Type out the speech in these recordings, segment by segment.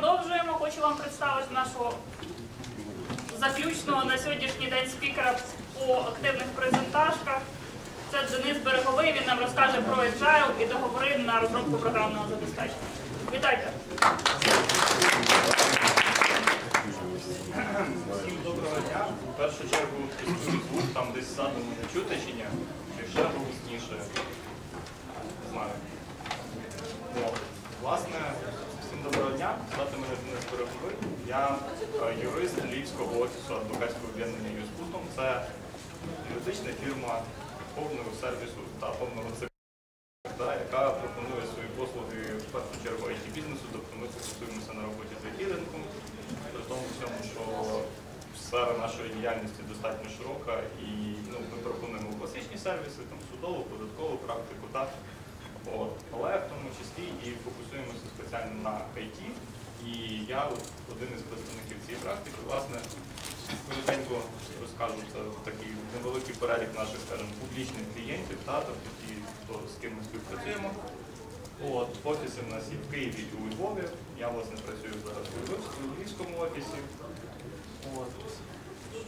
продовжуємо. Хочу вам представити нашого заключного на сьогоднішній день спікера по активних презентажках. Це Денис Береговий. Він нам розкаже про Agile і договори на розробку програмного забезпечення. Вітайте! Всім доброго дня. В першу чергу тестую там десь ззаду не чути чи ні? Чи ще голосніше? Не знаю. Власне, дня. Звати мене Денис Береговий. Я е, юрист Львівського офісу адвокатського об'єднання «Юзбутом». Це юридична фірма повного сервісу та повного да, яка пропонує свої послуги в першу чергу IT-бізнесу, тобто ми фокусуємося на роботі з IT-ринком, при тому всьому, що сфера нашої діяльності достатньо широка і ну, ми пропонуємо класичні сервіси, там судову, податкову практику, так, от, але в тому числі і фокусуємося спеціально на IT. І я один із представників цієї практики, власне, коротенько розкажу це такий невеликий перелік наших, скажімо, публічних клієнтів, та, тобто ті, хто з ким ми співпрацюємо. От, офіси в нас є в Києві і у Львові. Я власне працюю зараз у Львів- у Львівському офісі. От.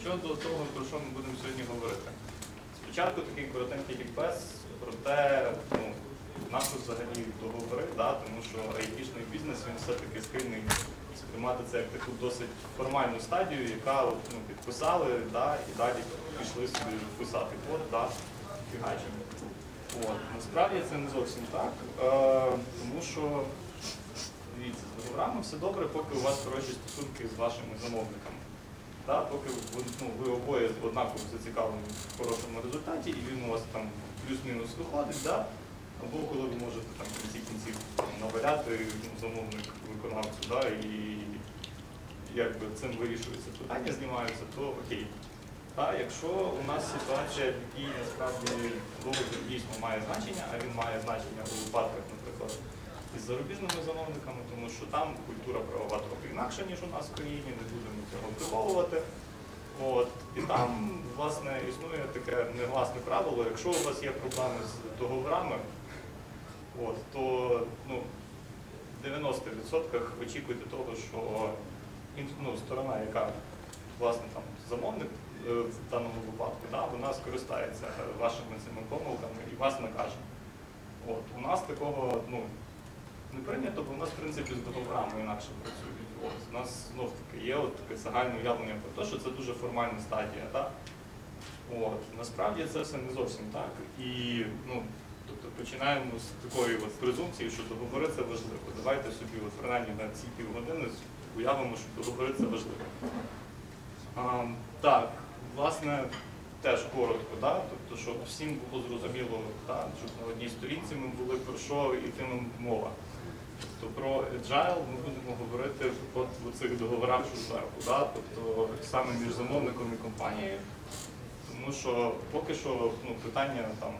Щодо того, про що ми будемо сьогодні говорити. Спочатку такий коротенький лікбез про те, ну, на взагалі договори, да, тому що айтішний бізнес він все-таки схильний сприймати це як таку досить формальну стадію, яка от, ну, підписали, да, і далі пішли собі писати код, да, фігачимо. От. Насправді це не зовсім так, е, тому що дивіться, з договорами все добре, поки у вас хороші стосунки з вашими замовниками. Да, поки ну, ви обоє однаково зацікавлені в хорошому результаті, і він у вас там плюс-мінус виходить, да? Або коли ви можете там в кінці кінців наваляти ну, замовник виконавцю, да? і якби цим вирішується питання, знімаються, то окей. Та, якщо у нас ситуація, в якій насправді договір дійсно має значення, а він має значення у випадках, наприклад, із зарубіжними замовниками, тому що там культура правова трохи інакша, ніж у нас в країні, не будемо цього приховувати. От. І там, власне, існує таке негласне правило, якщо у вас є проблеми з договорами, от, то ну, в 90% очікуйте того, що ну, сторона, яка власне там замовник е, в даному випадку, да, вона скористається вашими цими помилками і вас накаже. От, у нас такого ну, не прийнято, бо у нас в принципі з договорами інакше працюють. От, у нас знов таки є от таке загальне уявлення про те, що це дуже формальна стадія. Так? От, насправді це все не зовсім так. І ну, починаємо з такої от презумпції, що договори це важливо. Давайте собі от, принаймні на ці півгодини уявимо, що договори це важливо. А, так, власне, теж коротко, да? тобто, щоб всім було зрозуміло, да? щоб на одній сторінці ми були про що йтиме мова. Тобто про agile ми будемо говорити от у цих договорах, зверху, да? тобто саме між замовником і компанією. Тому що поки що ну, питання там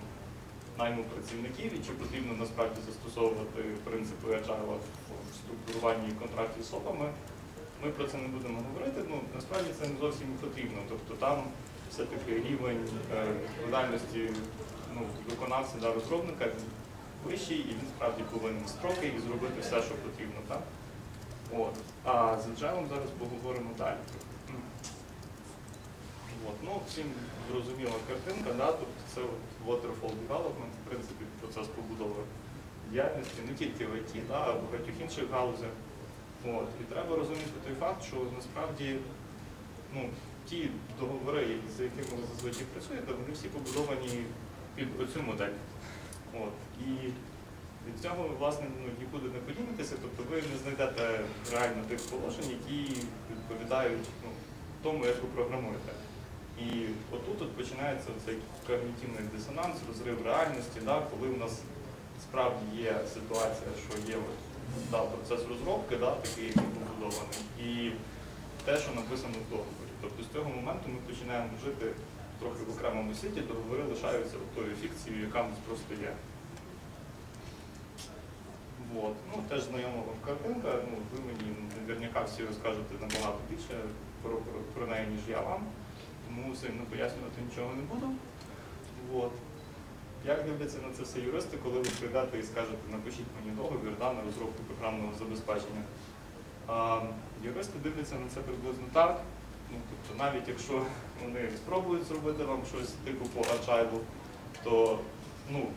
найму працівників і чи потрібно насправді застосовувати принципи agile в структуруванні контрактів з СОПами, ми про це не будемо говорити. Ну, насправді це не зовсім потрібно. Тобто там все-таки рівень е, відповідальності ну, виконавця да, розробника вищий, і він справді повинен строки і зробити все, що потрібно. Так? От. А з Agile зараз поговоримо далі. От. Ну, всім зрозуміла картинка, да? тобто це от waterfall development, в принципі, процес побудови діяльності, не тільки в IT, да, а в багатьох інших галузях. От. І треба розуміти той факт, що насправді ну, ті договори, за якими ви зазвичай працюєте, вони всі побудовані під оцю модель. От. І від цього ви, власне, ну, нікуди не подінетеся, тобто ви не знайдете реально тих положень, які відповідають ну, тому, як ви програмуєте. І отут от починається цей когнітивний дисонанс, розрив реальності, да, коли у нас справді є ситуація, що є от, да, процес розробки, да, такий, який побудований, і те, що написано в договорі. Тобто з цього моменту ми починаємо жити трохи в окремому світі, договори лишаються тою фікцією, яка в нас просто є. Вот. Ну, теж знайома вам картинка, ну, ви мені наверняка всі розкажете набагато більше про, про, про неї, ніж я вам, тому сильно пояснювати нічого не буду. Вот. Як дивляться на це все юристи, коли ви прийдете і скажете, напишіть мені договір да, на розробку програмного забезпечення? А юристи дивляться на це приблизно так. Ну, тобто, навіть якщо вони спробують зробити вам щось типу по agile, то ну,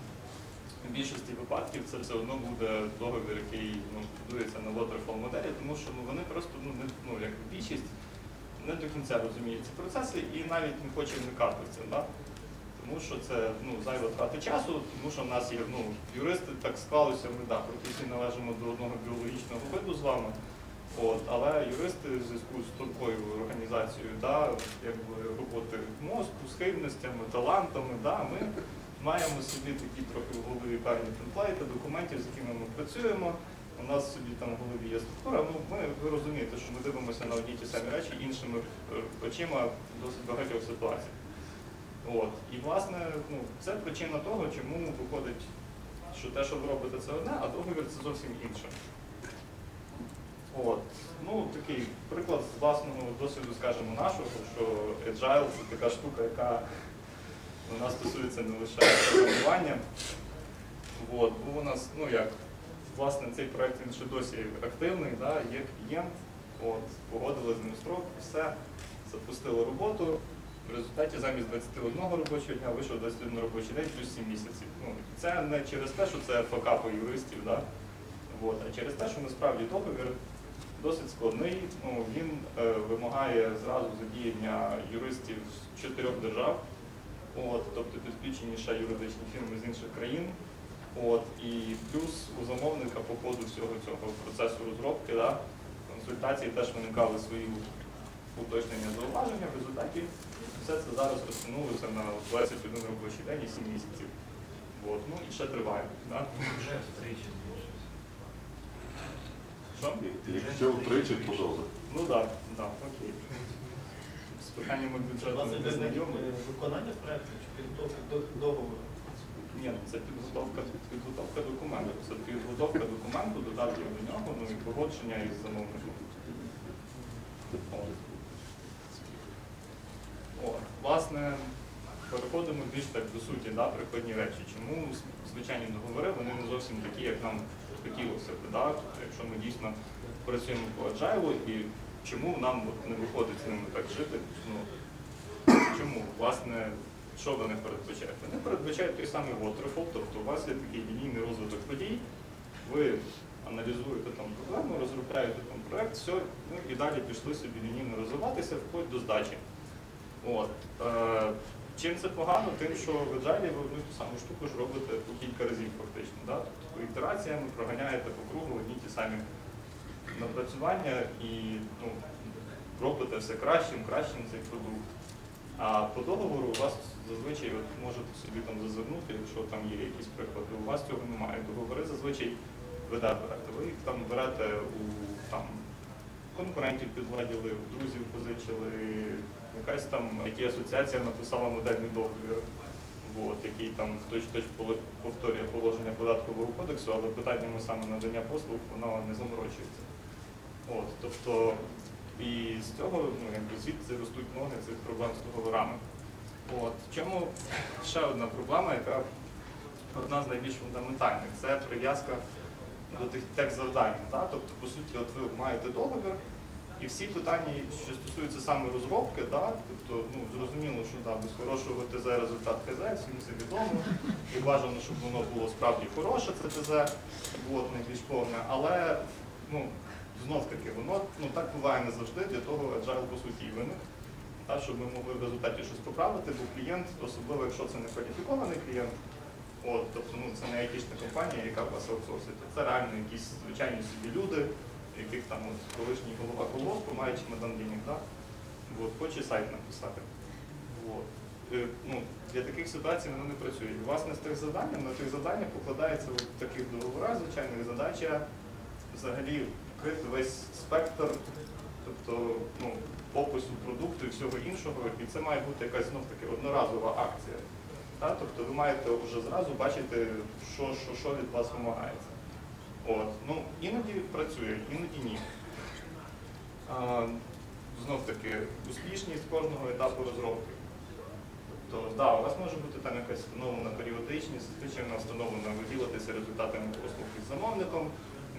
в більшості випадків це все одно буде договір, який ну, будується на waterfall моделі, тому що ну, вони просто ну, не, ну, як більшість не до кінця розуміють ці процеси і навіть не хоче вникати в це. Да? Тому що це ну, зайва трата часу, тому що в нас є ну, юристи, так склалося, ми да, всі належимо до одного біологічного виду з вами. От, але юристи в зв'язку з тонкою організацією да, якби, роботи мозку, схильностями, талантами, да, ми маємо собі такі трохи в голові певні темплейти, документів, з якими ми працюємо. У нас собі там в голові є структура. Ну, ми, ви розумієте, що ми дивимося на одні ті самі речі іншими е, очима досить багатьох ситуаціях. От. І власне ну, це причина того, чому виходить, що те, що ви робите, це одне, а договір це зовсім інше. От. Ну, такий приклад з власного досвіду, скажімо, нашого, що Agile це така штука, яка вона стосується не лише програмування. Був у нас, ну як, власне, цей проект він ще досі активний, да, є клієнт, от, погодили з ним строк, все, запустили роботу. В результаті замість 21 робочого дня вийшов 21 робочий день плюс 7 місяців. Ну, це не через те, що це факапи юристів, да? От, а через те, що насправді договір досить складний. Ну, він е, вимагає зразу задіяння юристів з чотирьох держав, от, тобто підключені ще юридичні фірми з інших країн. От, і плюс у замовника по ходу всього цього процесу розробки, да, консультації теж виникали свої уточнення зауваження. В результаті все це зараз розтягнулося на 21 робочий день і 7 місяців. От, ну і ще триває. Да? Вже втричі збільшився. Що? Якщо втричі, то добре. Ну так, да, да, окей. З питаннями бюджету не знайомі. е, виконання проекту чи підготовка до договору? Ні, ну, це підготовка, підготовка документу. Це підготовка документу, додатків до нього, ну і погодження із замовником. Власне, переходимо більш так до суті, да, прикладні речі. Чому звичайні договори вони не зовсім такі, як нам хотілося б, да? Якщо ми дійсно працюємо по agile, і чому нам от не виходить з ними так жити? Ну, чому? Власне, що вони передбачають? Вони передбачають той самий waterfall, тобто у вас є такий лінійний розвиток подій, ви аналізуєте там проблему, розробляєте там проект, все, ну і далі пішли собі лінійно розвиватися вплоть до здачі. От. Е, чим це погано? Тим, що в Agile ви одну ту саму штуку ж робите по кілька разів фактично. Да? Тобто ви ітераціями проганяєте по кругу одні ті самі напрацювання і ну, робите все кращим, кращим цей продукт. А по договору у вас зазвичай от можете собі там зазирнути, якщо там є якісь приклади, у вас цього немає. Договори зазвичай ви берете. Ви їх там берете у там, конкурентів підладіли, у друзів позичили, якась там які асоціація написала модельний договір, от, який там хтось хтось повторює положення податкового кодексу, але питаннями саме надання послуг воно не заморочується. От, тобто, і з цього ну, якби звідси ростуть ноги цих проблем з договорами. От. Чому ще одна проблема, яка одна з найбільш фундаментальних, це прив'язка до тих завдань. Да? Тобто, по суті, от ви маєте договір, і всі питання, що стосуються саме розробки, да? тобто, ну, зрозуміло, що да, без хорошого ТЗ результат ТЗ, всім це відомо, і бажано, щоб воно було справді хороше, це ТЗ, от, найбільш повне, але ну, знов таки, воно ну, так буває не завжди, для того agile по суті виник. Та, щоб ми могли в результаті щось поправити, бо клієнт, особливо якщо це не кваліфікований клієнт, от, тобто ну, це не айтішна компанія, яка вас аутсорсить, це реально якісь звичайні собі люди, яких там от, колишній голова колгоспу має чемодан денег, да? от, хоче сайт написати. От. Е, Ну, для таких ситуацій воно не працює. Власне, з тих завдань, на тих завданнях покладається в таких договорах звичайних задача взагалі вкрити весь спектр, тобто ну, опису продукту і всього іншого, і це має бути якась знов таки одноразова акція. Та? Тобто ви маєте вже зразу бачити, що, що, що від вас вимагається. От. Ну, іноді працює, іноді ні. А, знов таки, успішність кожного етапу розробки. Тобто, да, у вас може бути там якась встановлена періодичність, звичайно встановлена ви ділитеся результатами послуг із замовником,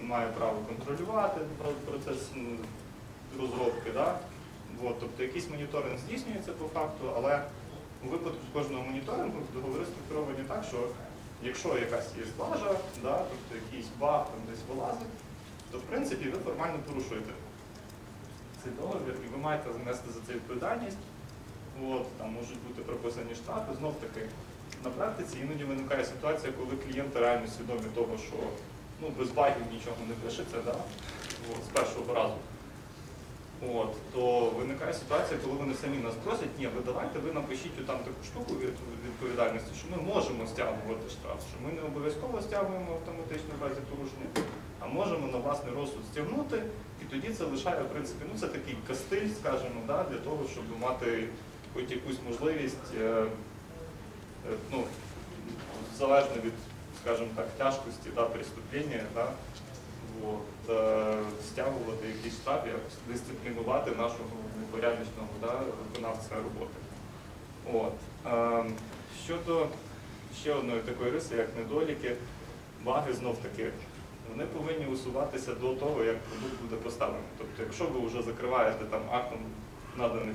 має право контролювати процес розробки. Да? От, тобто якийсь моніторинг здійснюється по факту, але у випадку кожного моніторингу договори структуровані так, що якщо якась є лажа, да, тобто якийсь баг там десь вилазить, то в принципі ви формально порушуєте цей договір і ви маєте занести за це відповідальність. От, там можуть бути прописані штрафи. Знов таки, на практиці іноді виникає ситуація, коли клієнти реально свідомі того, що ну, без багів нічого не пишеться, да? От, з першого разу. От, то виникає ситуація, коли вони самі нас просять, ні, ви давайте ви напишіть там таку штуку від відповідальності, що ми можемо стягувати штраф, що ми не обов'язково стягуємо автоматично в разі порушення, а можемо на власний розсуд стягнути, і тоді це лишає, в принципі, ну це такий кастиль, скажімо, да, для того, щоб мати хоч якусь можливість, е, е, ну, залежно від, скажімо так, тяжкості да, преступлення, да, от, е, стягувати якісь якось дисциплінувати нашого непорядочного да, виконавця роботи. От. Е, щодо ще одної такої риси, як недоліки, баги знов таки, вони повинні усуватися до того, як продукт буде поставлений. Тобто, якщо ви вже закриваєте там актом наданих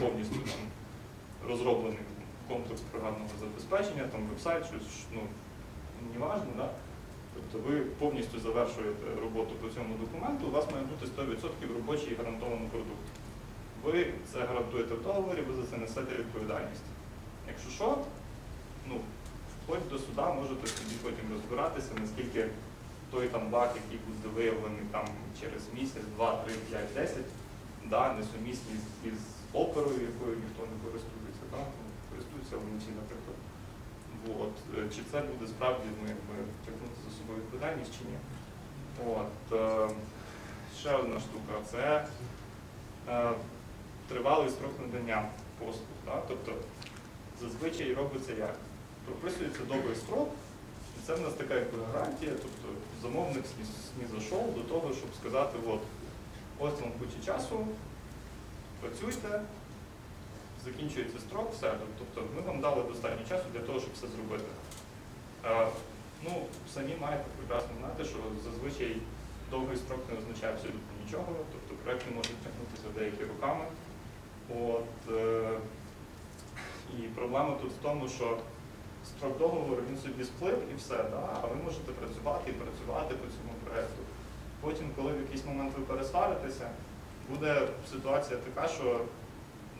повністю там, розроблений комплекс програмного забезпечення, там веб-сайт, ну, неважно, да? Тобто ви повністю завершуєте роботу по цьому документу, у вас має бути 100% робочий гарантований продукт. Ви це гарантуєте в договорі, ви за це несете відповідальність. Якщо що, ну, вплоть до суда можете собі потім розбиратися, наскільки той там баг, який буде виявлений там через місяць, два, три, п'ять, десять, да, несумісність із оперою, якою ніхто не користується, да? користуються вночі, наприклад. От. Е, Чи це буде справді ну, якби, тягнути за собою відповідальність чи ні? От. е, Ще одна штука це е, тривалий строк надання послуг. Да? Тобто зазвичай робиться як? Прописується довгий строк, і це в нас така гарантія, тобто замовник зайшов до того, щоб сказати, от, ось вам куча часу, працюйте, закінчується строк, все. Тобто ми вам дали достатньо часу для того, щоб все зробити. Е, ну, самі маєте прекрасно знати, що зазвичай довгий строк не означає абсолютно нічого, тобто проекти можуть тягнутися деякі роками. От, е, і проблема тут в тому, що строк договору він собі сплив і все, да? а ви можете працювати і працювати по цьому проекту. Потім, коли в якийсь момент ви пересваритеся, буде ситуація така, що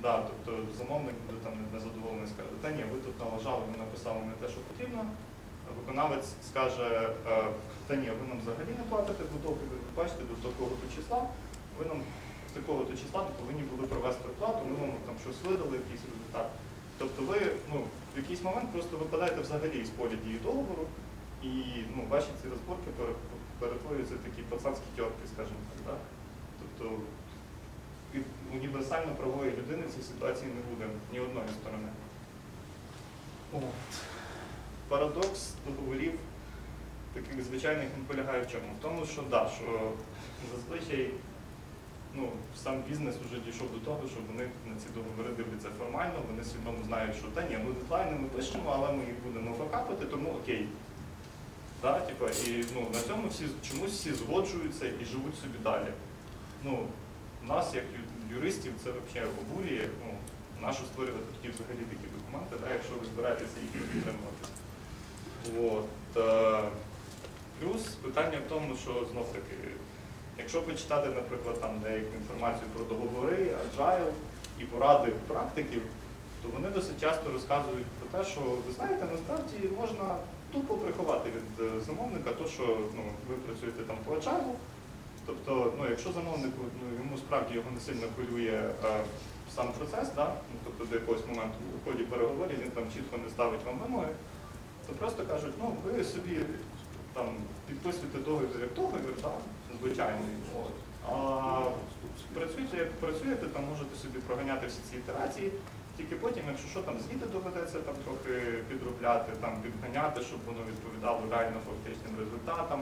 да, тобто замовник буде там незадоволений, скаже, та ні, ви тут налажали, ви написали не те, що потрібно. Виконавець скаже, «Е, та ні, ви нам взагалі не платите, бо договір, ви бачите, до такого-то числа, ви нам з такого-то числа повинні були провести оплату, ми вам там щось видали, якийсь результат. Тобто ви ну, в якийсь момент просто випадаєте взагалі з поля дії договору, і ну, ваші ці розборки пере- перетворюються в такі пацанські тьотки, скажімо так. Да? Тобто універсально правової людини в цій ситуації не буде ні одної сторони. От. Парадокс договорів таких звичайних він полягає в чому? В тому, що да, що зазвичай ну, сам бізнес вже дійшов до того, що вони на ці договори дивляться формально, вони свідомо знають, що та ні, ми дедлайни ми пишемо, але ми їх будемо факапити, тому окей. Да, типа, і ну, на цьому всі чомусь всі згоджуються і живуть собі далі. Ну, нас, як юристів, це взагалі обурює. Ну, нащо створювати тоді взагалі такі документи, да, якщо ви збираєтеся їх підтримувати. От, е, плюс питання в тому, що знов таки, якщо почитати, наприклад, там деяку інформацію про договори, agile і поради практиків, то вони досить часто розказують про те, що ви знаєте, насправді можна тупо приховати від е, замовника те, що ну, ви працюєте там по agile, Тобто, ну, якщо замовнику ну, йому справді його не сильно хвилює е, сам процес, да? ну, тобто до якогось моменту у ході переговорів він там чітко не ставить вам вимоги, то просто кажуть, ну ви собі там підписуєте договір як договір, да? звичайний. А працюєте як працюєте, там можете собі проганяти всі ці ітерації, тільки потім, якщо що там звіти доведеться там трохи підробляти, там підганяти, щоб воно відповідало реально фактичним результатам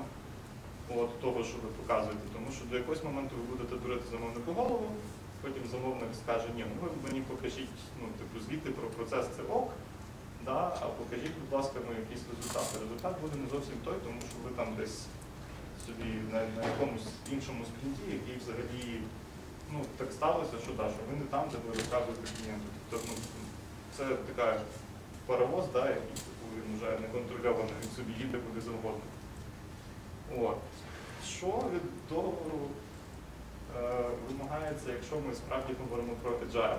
от того, що ви показуєте. Тому що до якогось моменту ви будете дурити замовнику голову, потім замовник скаже, ні, ну ви мені покажіть ну, типу, звіти про процес це ок, да, а покажіть, будь ласка, ну, якісь результати. Результат буде не зовсім той, тому що ви там десь собі на, на якомусь іншому спринті, який взагалі ну, так сталося, що, да, що ви не там, де ви розказуєте клієнту. Тобто, ну, це така паровоз, да, який типу, він вже не контрольований, він собі їде куди завгодно. От. Що від договору е, вимагається, якщо ми справді говоримо про agile?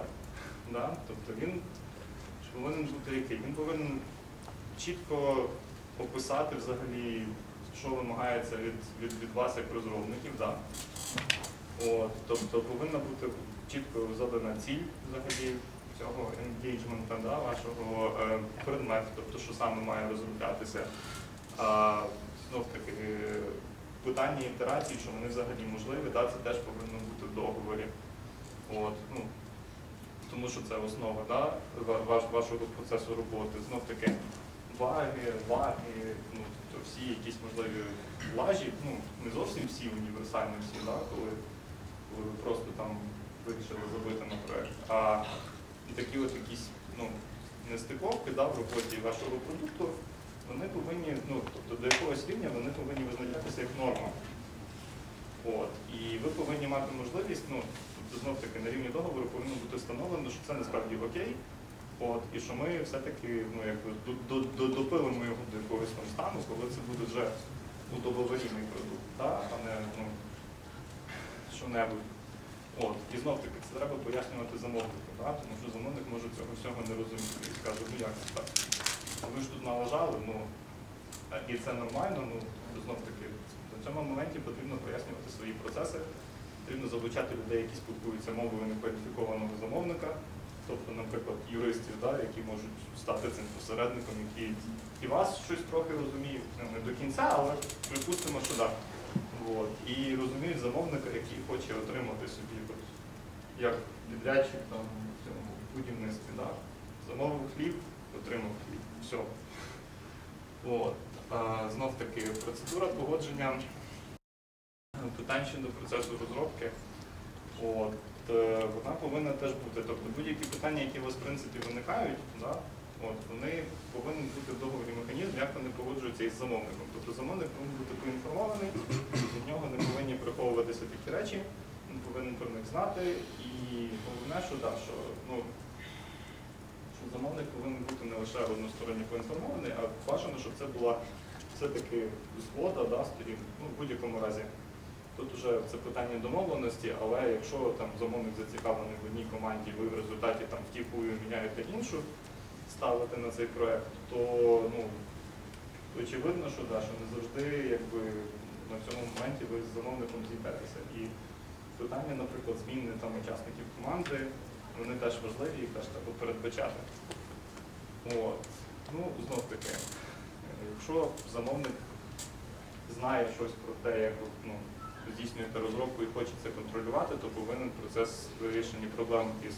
Да? Тобто він повинен бути який? Він повинен чітко описати взагалі, що вимагається від, від, від вас як розробників. Да? От, тобто повинна бути чітко задана ціль взагалі цього енгейджмента, да, вашого е, предмет, тобто що саме має розроблятися. Знов таки, питання ітерації, що вони взагалі можливі, да, це теж повинно бути в договорі. От, ну, тому що це основа да, ваш, вашого процесу роботи. Знов таки ваги, лаги, ну, тобто всі якісь можливі лажі, ну, не зовсім всі універсальні всі, да, коли, коли ви просто там вирішили забити на проект. А такі от якісь ну, нестиковки да, в роботі вашого продукту, вони повинні, ну, тобто до якогось рівня вони повинні визначатися як норма. От. І ви повинні мати можливість, ну, тобто знов таки на рівні договору повинно бути встановлено, що це насправді окей. От, і що ми все-таки ну, допилимо його до якогось там стану, коли це буде вже удовлетворінний продукт, та, а не ну, що-небудь. От, і знов таки це треба пояснювати замовнику, тому що замовник може цього всього не розуміти і скаже, ну як це так? Ви ж тут налажали, ну і це нормально, ну знов таки в цьому моменті потрібно пояснювати свої процеси, потрібно залучати людей, які спілкуються мовою некваліфікованого замовника, тобто, наприклад, юристів, да, які можуть стати цим посередником, які і вас щось трохи розуміють, ну, не до кінця, але припустимо, що так. От. І розуміють замовника, який хоче отримати собі як підрядчик там, в цьому будівництві. Да. Замовив хліб. Все. От. Знов таки, процедура погодження питань щодо процесу розробки. От, е, вона повинна теж бути. Тобто будь-які питання, які у вас в принципі виникають, да, от, вони повинен бути в договорі механізм, як вони погоджуються із замовником. Тобто замовник повинен бути поінформований, від нього не повинні приховуватися такі речі, він повинен про них знати. І головне, що, да, що, ну, замовник повинен бути не лише односторонньо поінформований, а бажано, щоб це була все-таки згода да, сторін, ну, в будь-якому разі. Тут вже це питання домовленості, але якщо там замовник зацікавлений в одній команді, ви в результаті там втіхую міняєте іншу, ставите на цей проект, то ну, очевидно, що, да, що не завжди якби, на цьому моменті ви з замовником зійдетеся. І питання, наприклад, зміни там, учасників команди, вони теж важливі, їх теж треба передбачати. От. Ну, знов таки, е, якщо замовник знає щось про те, як ну, здійснюєте розробку і хоче це контролювати, то повинен процес вирішення проблем із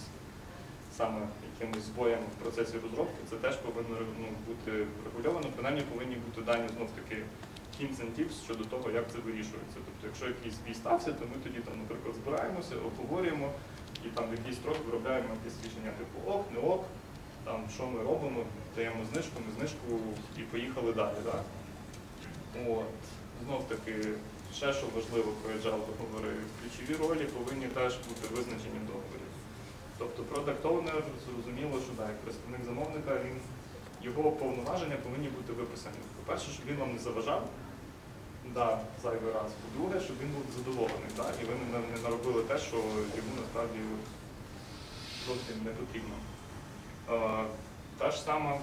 саме якимось збоєм в процесі розробки, це теж повинно ну, бути регульовано, принаймні повинні бути дані знов таки tips щодо того, як це вирішується. Тобто, якщо якийсь збій стався, то ми тоді там, наприклад, збираємося, обговорюємо і там в якийсь строк виробляємо якесь рішення типу ок, не ок, там що ми робимо, даємо знижку, не знижку і поїхали далі. Да? От. Знов таки, ще що важливо про agile договори, ключові ролі повинні теж бути визначені в договорі. Тобто product owner, зрозуміло, що да, як представник замовника, він, його повноваження повинні бути виписані. По-перше, щоб він вам не заважав, да, зайвий раз. По-друге, щоб він був задоволений, да, і ви не, наробили те, що йому насправді зовсім не потрібно. Е, та ж сама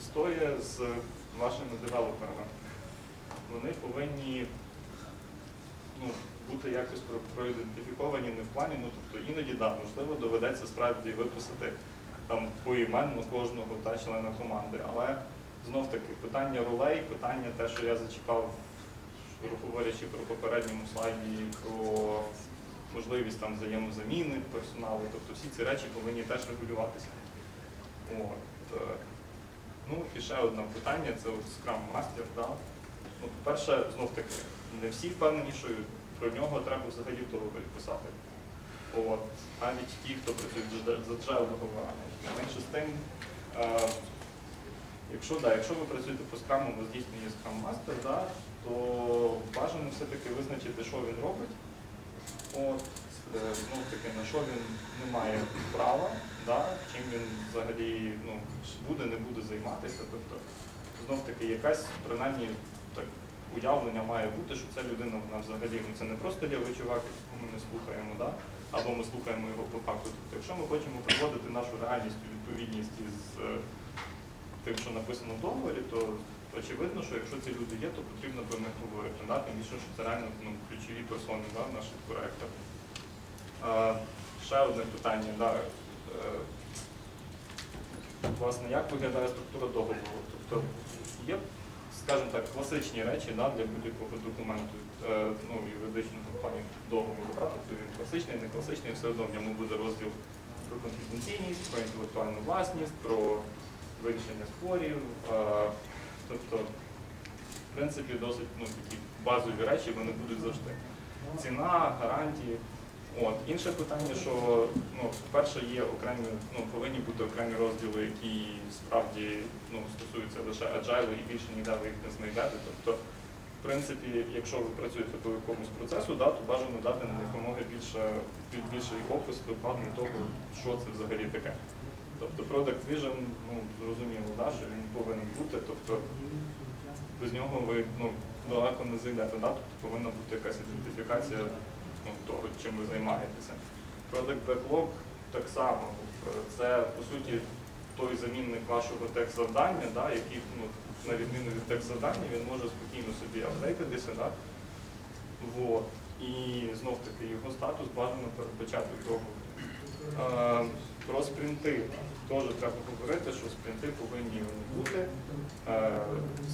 історія з вашими девелоперами. Вони повинні ну, бути якось проідентифіковані не в плані, ну тобто іноді да, можливо, доведеться справді виписати там поіменно кожного та члена команди. Але знов таки питання ролей, питання те, що я зачіпав, говорячи про попередньому слайді, про можливість там взаємозаміни персоналу, тобто всі ці речі повинні теж регулюватися. От. е, Ну і ще одне питання це Scrum Master. Да? Ну, по-перше, знов таки, не всі впевнені, що про нього треба взагалі в договорі писати. От. Навіть ті, хто працюють з дж- з agile договорами. Менше з тим, е, якщо, да, якщо ви працюєте по скраму, у вас дійсно є Scrum Master, да, то бажано все-таки визначити, що він робить. От, знов таки, на що він не має права, да, чим він взагалі ну, буде, не буде займатися. Тобто, знов таки, якась принаймні так, уявлення має бути, що ця людина вона взагалі ну, це не просто лівий чувак, якого ми не слухаємо, да, або ми слухаємо його по факту. Тобто, якщо ми хочемо приводити нашу реальність у відповідність із е, тим, що написано в договорі, то очевидно, що якщо ці люди є, то потрібно про них говорити. Да? Тим більше, що це реально ну, ключові персони да, в наших проєктах. Ще одне питання. Да. Е, власне, як виглядає структура договору? Тобто є, скажімо так, класичні речі да, для будь-якого документу, е, ну, юридичного плані договору. Да? Тобто він класичний, не класичний, все одно в ньому буде розділ про конфіденційність, про інтелектуальну власність, про вирішення спорів. Тобто, в принципі, досить ну, такі базові речі вони будуть завжди. Ціна, гарантії. От. Інше питання, що ну, по-перше, є окремі, ну, повинні бути окремі розділи, які справді ну, стосуються лише agile і більше ніде ви їх не знайдете. Тобто, в принципі, якщо ви працюєте по якомусь процесу, да, то бажано дати на якомога більше, біль- більший опис докладно того, що це взагалі таке. Тобто Product Vision, ну, зрозуміло, да, що він повинен бути, тобто без нього ви ну, далеко не зайдете, да? тобто повинна бути якась ідентифікація ну, того, чим ви займаєтеся. Product Backlog так само, це по суті той замінник вашого текст-завдання, да, який, ну, на відміну від текст-завдання, він може спокійно собі апдейтитися. Да? І знов таки його статус бажано передбачати. Е, Про спринти теж треба говорити, що спринти повинні бути. Е,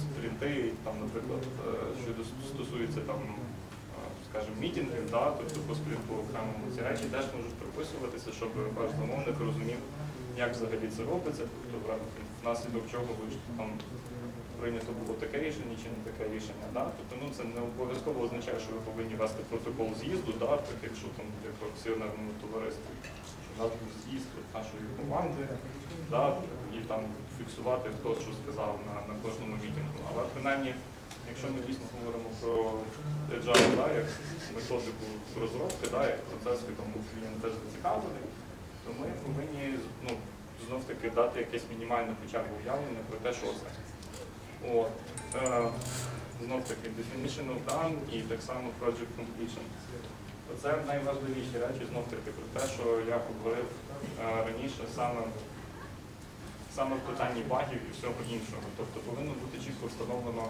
Спринти, там, наприклад, е, що стосується там, е, скажімо, мітінгів, да, тобто по спринту окремому ці речі теж можуть прописуватися, щоб ваш замовник розумів, як взагалі це робиться, тобто внаслідок чого ви там прийнято було таке рішення чи не таке рішення. Да? Тобто ну, це не обов'язково означає, що ви повинні вести протокол з'їзду, да? так якщо там як в акціонерному товаристві, нас був з'їзд нашої команди, да? і там фіксувати, хто що сказав на, на кожному мітингу. Але принаймні, якщо ми дійсно говоримо про agile, да? як методику розробки, да? як процес, в якому клієнт теж зацікавлений, то ми повинні ну, знов таки дати якесь мінімальне хоча б уявлення про те, що це. От. Е, знов таки definition of done і так само project completion. Це найважливіші речі, знов таки про те, що я говорив е, раніше саме, саме в питанні багів і всього іншого. Тобто повинно бути чітко встановлено,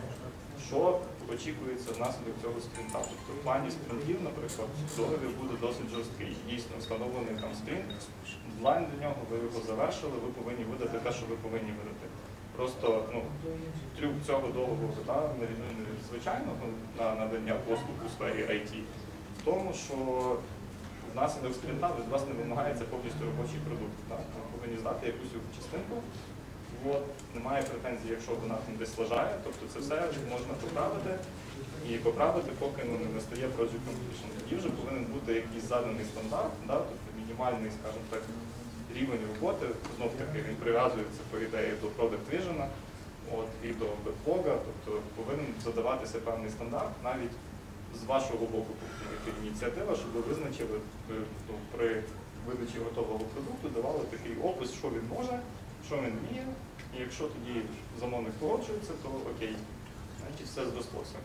що очікується внаслідок цього спринта. Тобто в плані спринтів, наприклад, договір буде досить жорсткий. Дійсно встановлений там спринт, дедлайн до нього, ви його завершили, ви повинні видати те, що ви повинні видати. Просто ну, трюк цього договору, відміну від звичайного на надання послуг у сфері IT, в тому, що внаслідок спринта від вас не вимагається повністю робочий продукт. Да. Ви повинні здати якусь частинку. От, немає претензій, якщо вона там десь лежає, тобто це все можна поправити. І поправити, поки ну, не настає Project Completion. Тоді вже повинен бути якийсь заданий стандарт, да, тобто мінімальний, скажімо так, рівень роботи, знов таки він прив'язується по ідеї до Product Vision, от, і до беклога, тобто повинен задаватися певний стандарт навіть з вашого боку тобто, ініціатива, щоб ви визначили е, ну, при видачі готового продукту, давали такий опис, що він може, що він вміє, і якщо тоді замовник погоджується, то окей, значить все зрослося.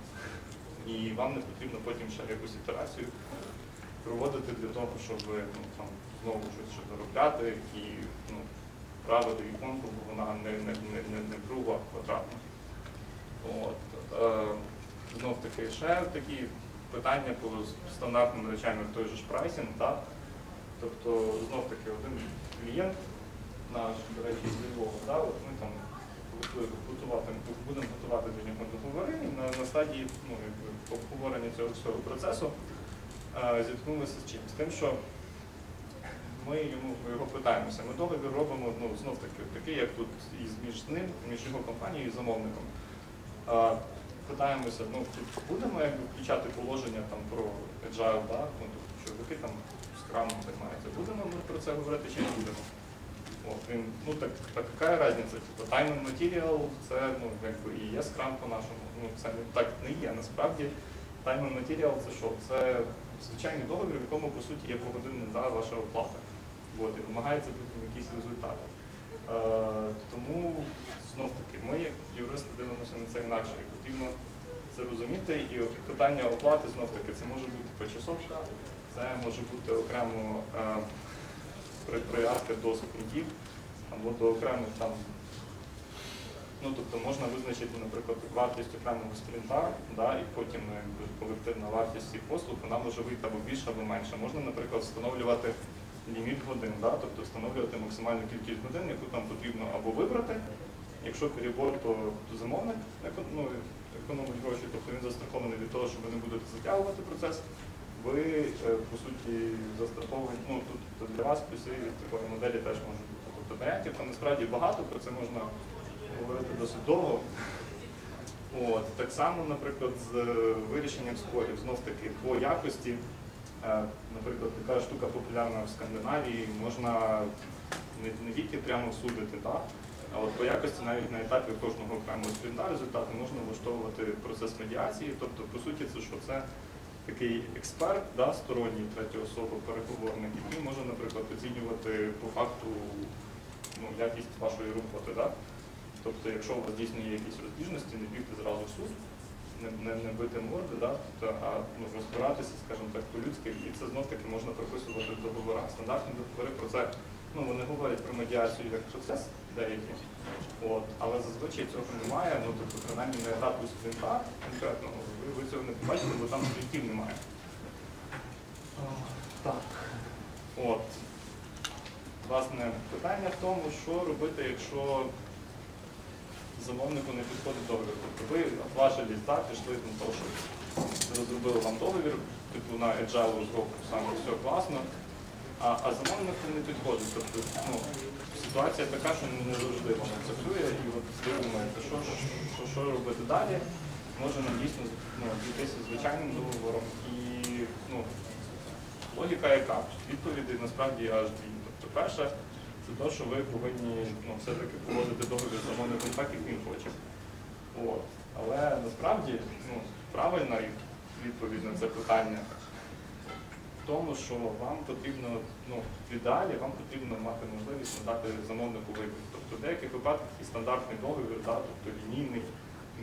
І вам не потрібно потім ще якусь ітерацію проводити для того, щоб ну, там, знову щось ще заробляти і ну, правити іконку, бо вона не, не, не, не, не кругла, а квадратна. От. Е, знов таки ще такі питання по стандартним речам, той же ж прайсінг. Так? Тобто, знов таки, один клієнт наш, до речі, з Львова, да, от ми там готувати, будемо готувати до нього договори і на, на стадії ну, обговорення цього всього процесу е, зіткнулися з чим? З тим, що ми йому його питаємося. Ми договір робимо ну, знов таки такий, як тут із між ним, між його компанією і замовником. Питаємося, ну тут будемо якби включати положення там про agile, да? ну, тобто, чоловіки там скрамом займаються. Будемо ми про це говорити чи не будемо? От, він, ну так, так яка різниця? Типу, time and material це ну, якби і є скрам по-нашому. Ну, це не так не є. Насправді time and material це що? Це звичайний договір, в якому по суті є погодинна да, ваша оплата. От, і вимагається потім якісь результати. Е, тому знов таки ми, як юристи, дивимося на це інакше. Потрібно це розуміти. І питання оплати знов таки це може бути почасовка, це може бути окремо е, при- до скрутів або до окремих там. Ну, тобто можна визначити, наприклад, вартість окремого спринта, да, і потім якби, колективна вартість цих послуг, вона може вийти або більше, або менше. Можна, наприклад, встановлювати ліміт годин, да, тобто встановлювати максимальну кількість годин, яку там потрібно або вибрати. Якщо перебор, то замовник ну, економить гроші, тобто він застрахований від того, що ви не будете затягувати процес. Ви, е, по суті, застраховані, ну тут для вас плюси від такої моделі теж можуть бути. Тобто варіантів там насправді багато, про це можна говорити досить довго. От, так само, наприклад, з е, вирішенням спорів, знов таки по якості, е, наприклад, така штука популярна в Скандинавії, можна не тільки прямо судити, так? А от по якості навіть на етапі кожного окремого спринта результату можна влаштовувати процес медіації. Тобто, по суті, це що це такий експерт, да, сторонній третя особа, переговорник, який може, наприклад, оцінювати по факту ну, якість вашої роботи. Да? Тобто, якщо у вас дійсно є якісь розбіжності, не бігти зразу в суд, не, не, не бити морди, да? тобто, а ну, розбиратися, скажімо так, по-людськи, і це знов таки можна прописувати в договорах. Стандартні договори про це ну, вони говорять про медіацію як процес деякі, от, але зазвичай цього немає, ну тобто принаймні на етапу спринта конкретно ви, ви цього не побачите, бо там спринтів немає. А, Так. От. Власне, питання в тому, що робити, якщо замовнику не підходить договір. Тобто ви отважились, так, пішли на те, що розробили вам договір, типу на agile розробку саме все класно, а, а замовнику не підходить. Тобто, ну, ситуація така, що не завжди воно працює, і от думаєте, що, що, що, робити далі, може нам дійсно ну, обійтися звичайним договором. І ну, логіка яка? Відповіді насправді аж дві. Тобто, перше, це те, що ви повинні ну, все-таки поводити договір замовником так, як він хоче. От. Але насправді ну, правильна відповідь на це питання тому, що вам потрібно, ну, в ідеалі вам потрібно мати можливість надати замовнику вибір. Тобто в деяких випадках і стандартний договір, да, тобто лінійний,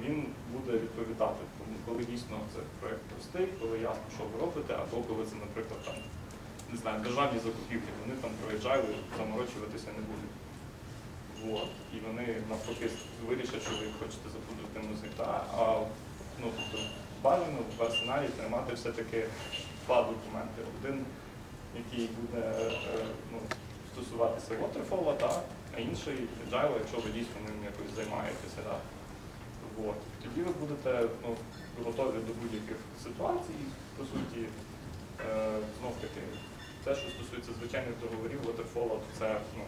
він буде відповідати. Тому коли дійсно це проєкт простий, коли ясно, що ви робите, або коли це, наприклад, там, не знаю, державні закупівлі, вони там проїжджають, заморочуватися не будуть. От. І вони навпаки вирішать, що ви хочете музик. Да? А ну, тобто, бажано в арсеналі тримати все-таки два документи. Один, який буде е, ну, стосуватися waterfall, так, а інший agile, якщо ви дійсно ним якось займаєтеся. Да? От. Тоді ви будете ну, готові до будь-яких ситуацій, по суті, е, знов таки, те, що стосується звичайних договорів, waterfall, то це ну,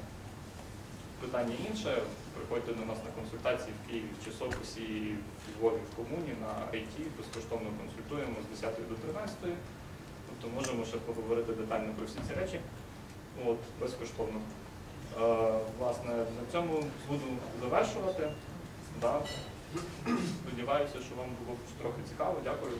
питання інше. Приходьте до нас на консультації в Києві в часописі в Львові в комуні на IT, безкоштовно консультуємо з 10 до 13. Тобто можемо ще поговорити детально про всі ці речі. От, безкоштовно. Е, власне, на цьому буду завершувати. Да. Сподіваюся, що вам було трохи цікаво. Дякую.